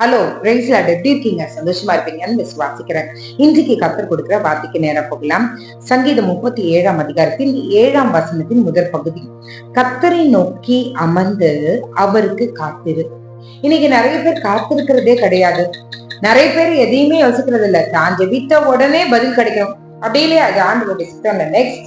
Hello பிரைஸ்லாட் எப்படி இருக்கீங்க? சந்தோஷமா இருப்பீங்கன்னு விசுவாசிக்கிறேன். இன்றைக்கு கத்தர் கொடுக்கிற வார்த்தைக்கு நேரம் போகலாம். சங்கீதம் முப்பத்தி ஏழாம் அதிகாரத்தின் ஏழாம் வசனத்தின் முதற் பகுதி. கத்தரை நோக்கி அமர்ந்து அவருக்கு காத்திரு. இன்னைக்கு நிறைய பேர் காத்திருக்கிறதே கிடையாது. நிறைய பேர் எதையுமே யோசிக்கிறது இல்ல. தான் ஜெபித்த உடனே பதில் கிடைக்கும். அப்படி இல்லையா அது ஆண்டு நெக்ஸ்ட்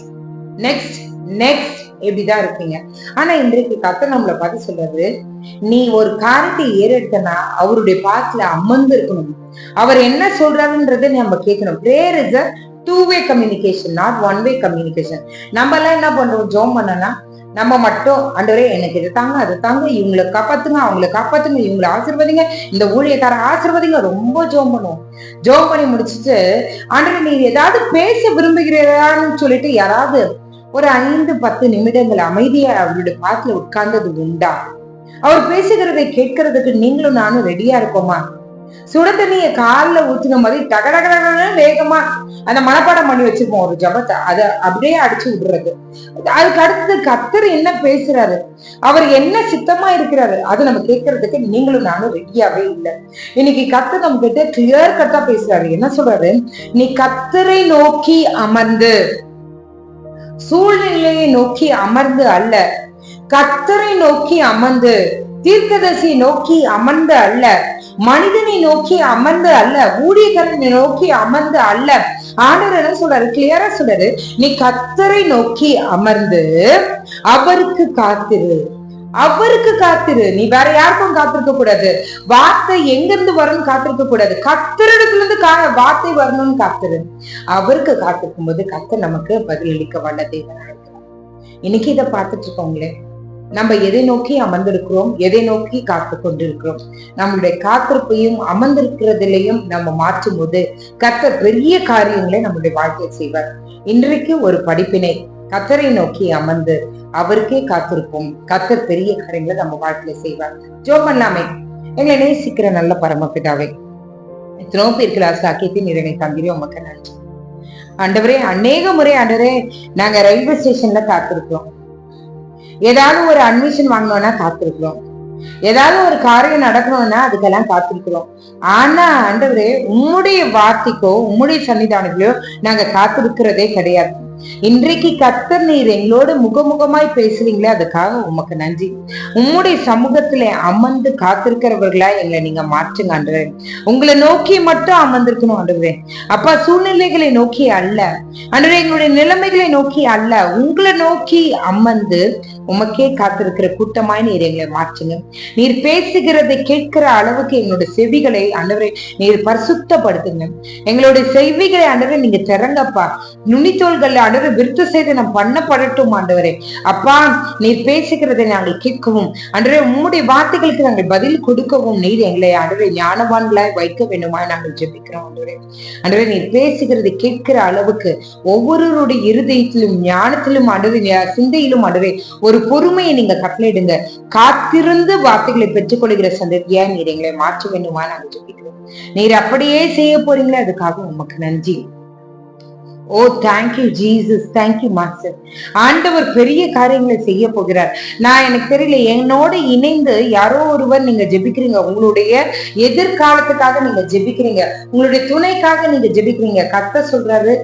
நெக்ஸ்ட் நெக்ஸ்ட் இப்படிதான் இருப்பீங்க ஆனா இன்றைக்கு கத்த நம்மளை பார்த்து சொல்றது நீ ஒரு காரியத்தை ஏறெடுத்தனா அவருடைய பாத்துல அமர்ந்து இருக்கணும் அவர் என்ன சொல்றாருன்றதை நம்ம கேட்கணும். Prayer is a two way communication not one way communication நம்ம எல்லாம் என்ன பண்றோம்? ஜோம் பண்ணனா நம்ம மட்டும் அண்டவரே எனக்கு இது தாங்க அது தாங்க இவங்களை காப்பாத்துங்க அவங்கள காப்பாத்துங்க இவங்களை ஆசிர்வதிங்க இந்த ஊழியக்கார ஆசிர்வதிங்க. ரொம்ப ஜோம் பண்ணுவோம். ஜோம் பண்ணி முடிச்சுட்டு ஆண்டவரே நீ ஏதாவது பேச விரும்புகிறான்னு சொல்லிட்டு யாராவது ஒரு ஐந்து பத்து நிமிடங்கள் அமைதியா அவருடைய பாத்துல உட்கார்ந்தது உண்டா? அவர் பேசுகிறதை கேட்கறதுக்கு நீங்களும் நானும் ரெடியா இருக்கோமா? சுட தண்ணிய காலில் ஊத்துன மாதிரி டகடகடன்னு வேகமா அந்த மனப்பாடம் பண்ணி வச்சிருப்போம். ஒரு ஜபத்தை அதை அப்படியே அடிச்சு விடுறது. அதுக்கு அடுத்தது கத்தர் என்ன பேசுறாரு? அவர் என்ன சித்தமா இருக்கிறாரு? அதை நம்ம கேட்கறதுக்கு நீங்களும் நானும் ரெடியாவே இல்லை. இன்னைக்கு கத்தர் நம்ம கிட்ட கிளியர் கட்டா பேசுறாரு. என்ன சொல்றாரு? நீ கத்தரை நோக்கி அமர்ந்து. சூழ்நிலையை நோக்கி அமர்ந்து அல்ல. கத்தரை நோக்கி அமர்ந்து தீர்க்கதசி நோக்கி அமர்ந்து அல்ல. மனிதனை நோக்கி அமர்ந்து அல்ல. ஊழியர்களை நோக்கி அமர்ந்து அல்ல. ஆண்டவர் என்ன சொல்றாரு? கிளியரா சொல்றாரு? நீ கத்தரை நோக்கி அமர்ந்து அவருக்கு காத்திரு. அவருக்கு காத்திரு. நீ வேற யாருக்கும் காத்திருக்க கூடாது. வார்த்தை எங்க இருந்து வரும்னு காத்திருக்க கூடாது. கத்திரிடத்துல இருந்து கா வார்த்தை வரணும்னு காத்திரு. அவருக்கு காத்திருக்கும் போது கத்த நமக்கு பதிலளிக்க வல்ல தேவனா இன்னைக்கு இதை பார்த்துட்டு இருக்கோங்களே. நம்ம எதை நோக்கி அமர்ந்திருக்கிறோம்? எதை நோக்கி காத்து கொண்டிருக்கிறோம்? நம்மளுடைய காத்திருப்பையும் அமர்ந்திருக்கிறதிலையும் நம்ம மாற்றும் போது கத்த பெரிய காரியங்களை நம்மளுடைய வாழ்க்கையை செய்வார். இன்றைக்கு ஒரு படிப்பினை கத்தரை நோக்கி அமர்ந்து அவருக்கே காத்திருப்போம். கத்தர் பெரிய காரியங்களை நம்ம வாழ்க்கையில செய்வார். ஜோ பண்ணாமே. எங்களை நேசிக்கிற நல்ல பரமபிதாவை எத்தனோ பேர்களா சாக்கியத்தின் இறைனை தந்திரி உமக்கு நன்றி. ஆண்டவரே அநேக முறை ஆண்டவரே நாங்க ரயில்வே ஸ்டேஷன்ல காத்திருக்கிறோம். ஏதாவது ஒரு அட்மிஷன் வாங்கணும்னா காத்திருக்கிறோம். ஏதாவது ஒரு காரியம் நடக்கணும்னா அதுக்கெல்லாம் காத்திருக்கிறோம். ஆனா ஆண்டவரே உம்முடைய வார்த்தைக்கோ உம்முடைய சன்னிதானத்திலோ நாங்க காத்திருக்கிறதே கிடையாது. இன்றைக்கு கத்தர் நீர் எங்களோடு முகமுகமாய் பேசுறீங்களே அதுக்காக உமக்கு நன்றி. உம்முடைய சமூகத்துல அமர்ந்து காத்திருக்கிறவர்களா எங்களை நீங்க மாற்றுங்க ஆண்டவரே உங்களை நோக்கி மட்டும் அமர்ந்திருக்கணும் ஆண்டவரே அப்பா சூழ்நிலைகளை நோக்கி அல்ல. ஆண்டவரே எங்களுடைய நிலைமைகளை நோக்கி அல்ல. உங்களை நோக்கி அமர்ந்து உமக்கே காத்திருக்கிற கூட்டமாய் நீர் எங்களை மாற்றுங்க. நீர் பேசுகிறதை கேட்கிற அளவுக்கு எங்களுடைய செவிகளை ஆண்டவரே நீர் பரிசுத்தப்படுத்துங்க. எங்களுடைய செவிகளை ஆண்டவரே நீங்க திறங்கப்பா. நுனித்தோள்கள் ஆண்டவரை விருத்த சேதனம் பண்ணப்படட்டும் ஆண்டவரே. அப்பா நீர் பேசுகிறதை நாங்கள் கேட்கவும் ஆண்டவரே உம்முடைய வார்த்தைகளுக்கு நாங்கள் பதில் கொடுக்கவும் நீர் எங்களை ஆண்டவரை ஞானவான்களாய் வைக்க வேண்டுமா நாங்கள் ஜெபிக்கிறோம் ஆண்டவரே. ஆண்டவரே நீர் பேசுகிறது கேட்கிற அளவுக்கு ஒவ்வொருவருடைய இருதயத்திலும் ஞானத்திலும் ஆண்டவரே சிந்தையிலும் ஆண்டவரே ஒரு பொறுமையை நீங்க கட்டளையிடுங்க. காத்திருந்து வார்த்தைகளை பெற்றுக்கொள்கிற சந்ததியா நீர் எங்களை மாற்ற வேண்டுமா நாங்கள் ஜெபிக்கிறோம். நீர் அப்படியே செய்ய போறீங்களே அதுக்காக உமக்கு நன்றி. ஓ thank you Jesus thank you master ஆண்டவர் பெரிய காரியங்களை செய்ய போகிறார். நான் எனக்கு தெரியல என்னோட இணைந்து யாரோ ஒருவர் நீங்க ஜெபிக்கிறீங்க. உங்களுடைய எதிர்காலத்துக்காக நீங்க ஜெபிக்கிறீங்க. உங்களுடைய துணைக்காக நீங்க ஜெபிக்கிறீங்க. கத்த சொல்றாரு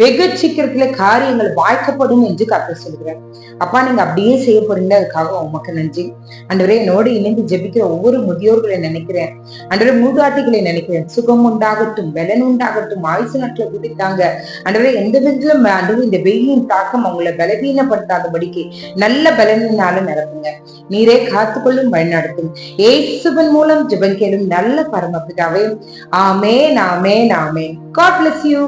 வெகு சீக்கிரத்துல காரியங்கள் வாய்க்கப்படும் என்று கத்த சொல்கிறார். அப்பா நீங்க அப்படியே செய்ய போறீங்க அதுக்காக உமக்கு நன்றி. அன்றவரே என்னோடு இணைந்து ஜெபிக்கிற ஒவ்வொரு முதியோர்களை நினைக்கிறேன். அன்றவரே மூதாட்டிகளை நினைக்கிறேன். சுகம் உண்டாகட்டும் பலன் உண்டாகட்டும் ஆயுசு நாட்டில் குடித்தாங்க அன்றவரே எந்த விதத்திலும் அன்றவரே இந்த வெயிலின் தாக்கம் அவங்களை பலவீனப்படுத்தாதபடிக்கு நல்ல பலனினாலும் நிரப்புங்க. நீரே காத்துக்கொள்ளும் வழிநடத்தும். ஏசுவன் மூலம் ஜெபம் கேளும் நல்ல பரமபிதாவே. ஆமே நாமே நாமே காட் பிளஸ் யூ